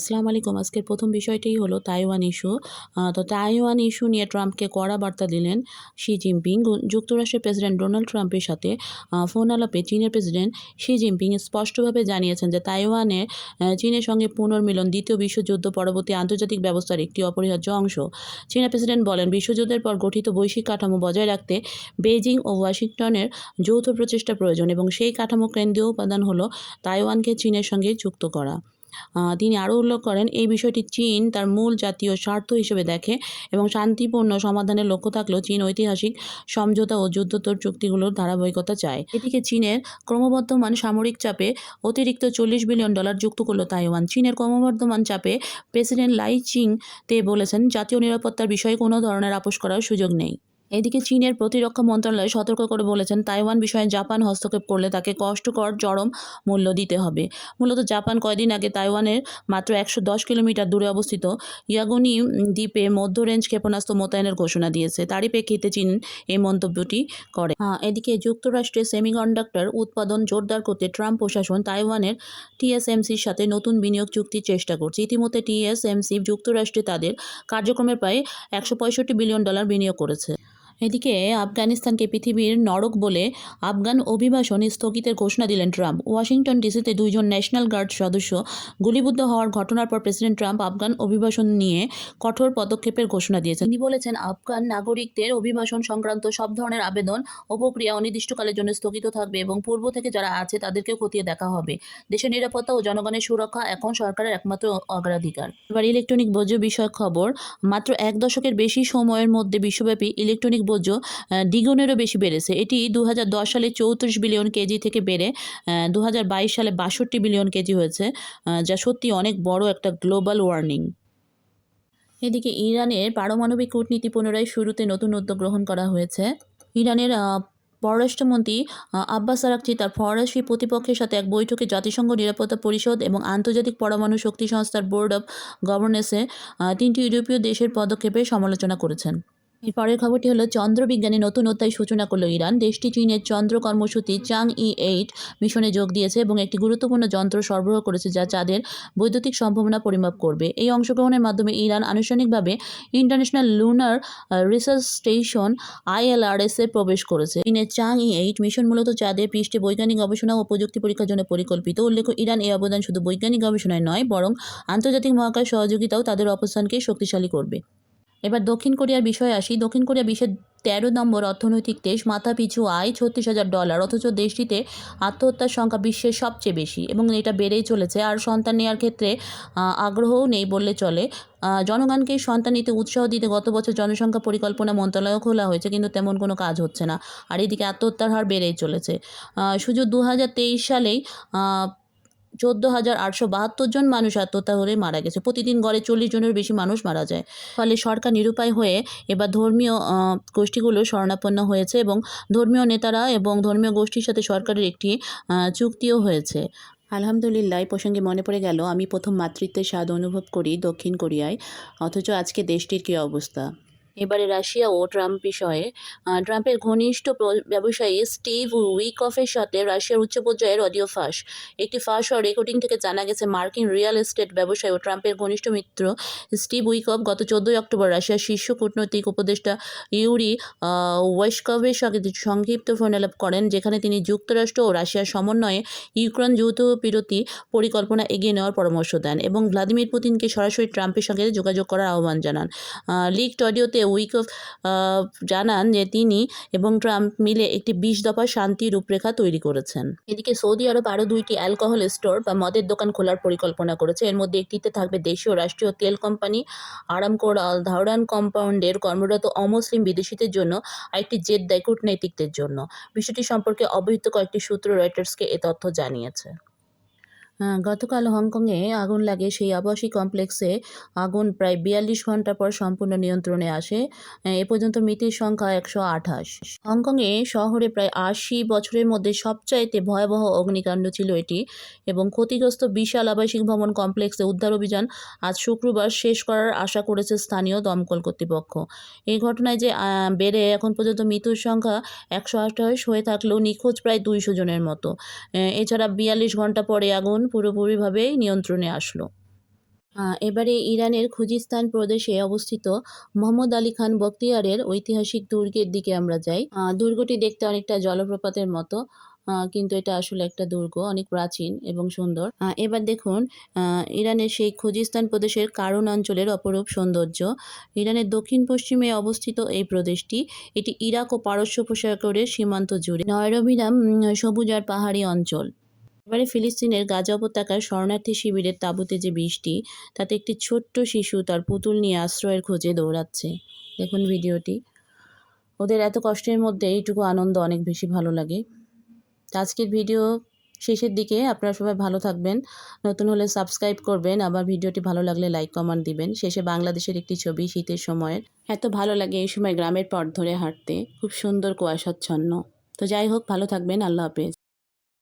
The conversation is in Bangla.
আসসালামু আলাইকুম। আজকের প্রথম বিষয়টি হলো তাইওয়ান ইস্যু। তো তাইওয়ান ইস্যু নিয়ে ট্রাম্পকে কড়া বার্তা দিলেন শি জিনপিং। যুক্তরাষ্ট্রের প্রেসিডেন্ট ডোনাল্ড ট্রাম্পের সাথে ফোন আলাপে চীনের প্রেসিডেন্ট শি জিনপিং স্পষ্টভাবে জানিয়েছেন যে তাইওয়ানের চীনের সঙ্গে পুনর্মিলন দ্বিতীয় বিশ্বযুদ্ধ পরবর্তী আন্তর্জাতিক ব্যবস্থার একটি অপরিহার্য অংশ। চীনা প্রেসিডেন্ট বলেন, বিশ্বযুদ্ধের পর গঠিত বৈশ্বিক কাঠামো বজায় রাখতে বেইজিং ও ওয়াশিংটনের যৌথ প্রচেষ্টা প্রয়োজন এবং সেই কাঠামো কেন্দ্রীয় উপাদান হলো তাইওয়ানকে চীনের সঙ্গে যুক্ত করা। তিনি আরও উল্লেখ করেন, এই বিষয়টি চীন তার মূল জাতীয় স্বার্থ হিসেবে দেখে এবং শান্তিপূর্ণ সমাধানের লক্ষ্য থাকলেও চীন ঐতিহাসিক সমঝোতা ও যুদ্ধোত্তর চুক্তিগুলোর ধারাবাহিকতা চায়। এদিকে চীনের ক্রমবর্ধমান সামরিক চাপে অতিরিক্ত চল্লিশ বিলিয়ন ডলার যুক্ত করল তাইওয়ান। চীনের ক্রমবর্ধমান চাপে প্রেসিডেন্ট লাই চিং তে বলেছেন, জাতীয় নিরাপত্তার বিষয়ে কোনো ধরনের আপোষ করার সুযোগ নেই। এদিকে চীনের প্রতিরক্ষা মন্ত্রণালয় সতর্ক করে বলেছেন তাইওয়ান বিষয়ে জাপান হস্তক্ষেপ করলে তাকে কষ্টকর চরম মূল্য দিতে হবে। মূলত জাপান কয়দিন আগে তাইওয়ানের মাত্র একশো দশ কিলোমিটার দূরে অবস্থিত ইয়াগুনি দ্বীপে মধ্য রেঞ্জ ক্ষেপণাস্ত্র মোতায়েনের ঘোষণা দিয়েছে। তারই প্রেক্ষিতে চীন এই মন্তব্যটি করে। হ্যাঁ, এদিকে যুক্তরাষ্ট্রে সেমিকন্ডাক্টর উৎপাদন জোরদার করতে ট্রাম্প প্রশাসন তাইওয়ানের টিএসএমসির সাথে নতুন বিনিয়োগ চুক্তির চেষ্টা করছে। ইতিমধ্যে টিএসএমসি যুক্তরাষ্ট্রে তাদের কার্যক্রমের প্রায় একশো পঁয়ষট্টি বিলিয়ন ডলার বিনিয়োগ করেছে। এদিকে আফগানিস্তানকে পৃথিবীর নরক বলে আফগান অভিবাসন স্থগিতের ঘোষণা দিলেন ট্রাম্প। ওয়াশিংটন ডিসিতে দুইজন ন্যাশনাল গার্ড সদস্য গুলিবুদ্ধ হওয়ার ঘটনার পর প্রেসিডেন্ট ট্রাম্প আফগান অভিবাসন নিয়ে কঠোর পদক্ষেপের ঘোষণা দিয়েছেন। তিনি বলেছেন, আফগান নাগরিকদের অভিবাসন সংক্রান্ত সব ধরনের আবেদন ও প্রক্রিয়া অনির্দিষ্টকালের জন্য স্থগিত থাকবে এবং পূর্ব থেকে যারা আছে তাদেরকেও খতিয়ে দেখা হবে। দেশের নিরাপত্তা ও জনগণের সুরক্ষা এখন সরকারের একমাত্র অগ্রাধিকার। এবার ইলেকট্রনিক বর্জ্য বিষয়ক খবর, মাত্র এক দশকের বেশি সময়ের মধ্যে বিশ্বব্যাপী ইলেকট্রনিক বর্জ্য দ্বিগুণেরও বেশি বেড়েছে। এটি দু হাজার দশ সালে চৌত্রিশ বিলিয়ন কেজি থেকে বেড়ে দু হাজার বাইশ সালে বাষট্টি বিলিয়ন কেজি হয়েছে যা সত্যি অনেক বড় একটা গ্লোবাল ওয়ার্নিং। এদিকে ইরানের পারমাণবিক কূটনীতি পুনরায় শুরুতে নতুন উদ্যোগ গ্রহণ করা হয়েছে। ইরানের পররাষ্ট্রমন্ত্রী আব্বাস আরাকচি তার ফরাসি প্রতিপক্ষের সাথে এক বৈঠকে জাতিসংঘ নিরাপত্তা পরিষদ এবং আন্তর্জাতিক পরমাণু শক্তি সংস্থার বোর্ড অব গভর্নেন্সে তিনটি ইউরোপীয় দেশের পদক্ষেপের সমালোচনা করেছেন। এর পরের খবরটি হলো, চন্দ্রবিজ্ঞানে নতুন অধ্যায় সূচনা করল ইরান। দেশটি চীনের চন্দ্র কর্মসূচি চাং ই এইট মিশনে যোগ দিয়েছে এবং একটি গুরুত্বপূর্ণ যন্ত্র সরবরাহ করেছে যা চাঁদের বৈদ্যুতিক সম্ভাবনা পরিমাপ করবে। এই অংশগ্রহণের মাধ্যমে ইরান আনুষ্ঠানিকভাবে International Lunar Research Station ILRS এ প্রবেশ করেছে। চীনের চাং ই এইট মিশন মূলত চাঁদের পৃষ্ঠে বৈজ্ঞানিক গবেষণা ও প্রযুক্তি পরীক্ষার জন্য পরিকল্পিত। উল্লেখ্য, ইরান এই অবদান শুধু বৈজ্ঞানিক গবেষণায় নয়, বরং আন্তর্জাতিক মহাকাশ সহযোগিতাও তাদের অবস্থানকে শক্তিশালী করবে। এবার দক্ষিণ কোরিয়ার বিষয়ে আসি। দক্ষিণ কোরিয়া বিশ্বের তেরো নম্বর অর্থনৈতিক দেশ মাথা পিছু আয় ছত্রিশ হাজার ডলার, অথচ দেশটিতে আত্মহত্যার সংখ্যা বিশ্বের সবচেয়ে বেশি এবং এটা বেড়েই চলেছে। আর সন্তান নেওয়ার ক্ষেত্রে আগ্রহও নেই বললে চলে। জনগণকে সন্তান নিতে উৎসাহ দিতে গত বছর জনসংখ্যা পরিকল্পনা মন্ত্রণালয় খোলা হয়েছে, কিন্তু তেমন কোনো কাজ হচ্ছে না। আর এদিকে আত্মহত্যার হার বেড়েই চলেছে। শুধু দু হাজার তেইশ সালেই চোদ্দ হাজার আটশো বাহাত্তর জন মানুষ আত্মহত্যা করে মারা গেছে। প্রতিদিন গড়ে চল্লিশ জনের বেশি মানুষ মারা যায়। ফলে সরকার নিরুপায় হয়ে এবার ধর্মীয় গোষ্ঠীগুলো শরণাপন্ন হয়েছে এবং ধর্মীয় নেতারা এবং ধর্মীয় গোষ্ঠীর সাথে সরকারের একটি চুক্তিও হয়েছে। আলহামদুলিল্লাহ প্রসঙ্গে মনে পড়ে গেল, আমি প্রথম মাতৃত্বের স্বাদ অনুভব করি দক্ষিণ কোরিয়ায়, অথচ আজকে দেশটির কী অবস্থা? এবারে রাশিয়া ও ট্রাম্প বিষয়ে ট্রাম্পের ঘনিষ্ঠ ব্যবসায়ী স্টিভ উইকফের সাথে রাশিয়ার উচ্চ পর্যায়ের অডিও ফাঁস। একটি ফাঁস ও রেকর্ডিং থেকে জানা গেছে, মার্কিন রিয়েল এস্টেট ব্যবসায়ী ও ট্রাম্পের ঘনিষ্ঠ মিত্র স্টিভ উইকফ গত চোদ্দোই অক্টোবর রাশিয়ার শীর্ষ কূটনৈতিক উপদেষ্টা ইউরি ওয়েস্কভের সঙ্গে সংক্ষিপ্ত ফোনালাপ করেন, যেখানে তিনি যুক্তরাষ্ট্র ও রাশিয়ার সমন্বয়ে ইউক্রেন যৌথ বিরতি পরিকল্পনা এগিয়ে নেওয়ার পরামর্শ দেন এবং ভ্লাদিমির পুতিনকে সরাসরি ট্রাম্পের সঙ্গে যোগাযোগ করার আহ্বান জানান। লিকড অডিওতে উইকফ জানান যে তিনি এবং ট্রাম্প মিলে একটি বিশ দফা শান্তি রূপরেখা তৈরি করেছেন। এদিকে সৌদি আরব আরও দুইটি অ্যালকোহল স্টোর বা মদের দোকান খোলার পরিকল্পনা করেছে। এর মধ্যে একটিতে থাকবে দেশীয় রাষ্ট্রীয় তেল কোম্পানি আরামকোর আল ধাওরান কম্পাউন্ডের কর্মরত অমুসলিম বিদেশিদের জন্য আরেকটি জেদ্দায় কূটনৈতিকদের জন্য। বিষয়টি সম্পর্কে অবহিত কয়েকটি সূত্র রয়টার্সকে এ তথ্য জানিয়েছে। গতকাল হংকংয়ে আগুন লাগে সেই আবাসিক কমপ্লেক্সে। আগুন প্রায় বিয়াল্লিশ ঘণ্টা পর সম্পূর্ণ নিয়ন্ত্রণে আসে। এ পর্যন্ত মৃতের সংখ্যা একশো আঠাশ। হংকংয়ে শহরে প্রায় আশি বছরের মধ্যে সবচাইতে ভয়াবহ অগ্নিকাণ্ড ছিল এটি এবং ক্ষতিগ্রস্ত বিশাল আবাসিক ভবন কমপ্লেক্সে উদ্ধার অভিযান আজ শুক্রবার শেষ করার আশা করেছে স্থানীয় দমকল কর্তৃপক্ষ। এই ঘটনায় যে বেড়ে এখন পর্যন্ত মৃত্যুর সংখ্যা একশো আঠাশ হয়ে থাকলেও নিখোঁজ প্রায় দুইশো জনের মতো। এছাড়া বিয়াল্লিশ ঘণ্টা পরে আগুন পুরোপুরিভাবে নিয়ন্ত্রণে আসলো। এবারে ইরানের খুজিস্তান প্রদেশে অবস্থিত মোহাম্মদ আলী খান বখতিয়ারের ঐতিহাসিক দুর্গের দিকে আমরা যাই। দুর্গটি দেখতে অনেকটা জলপ্রপাতের মতো কিন্তু এটা আসলে একটা দুর্গ অনেক প্রাচীন এবং সুন্দর। এবার দেখুন ইরানের সেই খুজিস্তান প্রদেশের কারণ অঞ্চলের অপরূপ সৌন্দর্য। ইরানের দক্ষিণ পশ্চিমে অবস্থিত এই প্রদেশটি এটি ইরাক ও পারস্য উপসাগরের সীমান্ত জুড়ে। নয়রবিরাম উম, সবুজ আর পাহাড়ি অঞ্চল। এবারে ফিলিস্তিনের গাজা উপত্যকার শরণার্থী শিবিরের তাঁবুতে যে বৃষ্টি, তাতে একটি ছোট্ট শিশু তার পুতুল নিয়ে আশ্রয়ের খোঁজে দৌড়াচ্ছে। দেখুন ভিডিওটি। ওদের এত কষ্টের মধ্যে এইটুকু আনন্দ অনেক বেশি ভালো লাগে। আজকের ভিডিও শেষের দিকে। আপনারা সবাই ভালো থাকবেন। নতুন হলে সাবস্ক্রাইব করবেন। আবার ভিডিওটি ভালো লাগলে লাইক, কমেন্ট দিবেন। শেষে বাংলাদেশের একটি ছবি শীতের সময়ের এত ভালো লাগে এই সময় গ্রামের পথ ধরে হাঁটতে। খুব সুন্দর, কুয়াশাচ্ছন্ন। তো যাই হোক, ভালো থাকবেন। আল্লাহ হাফেজ।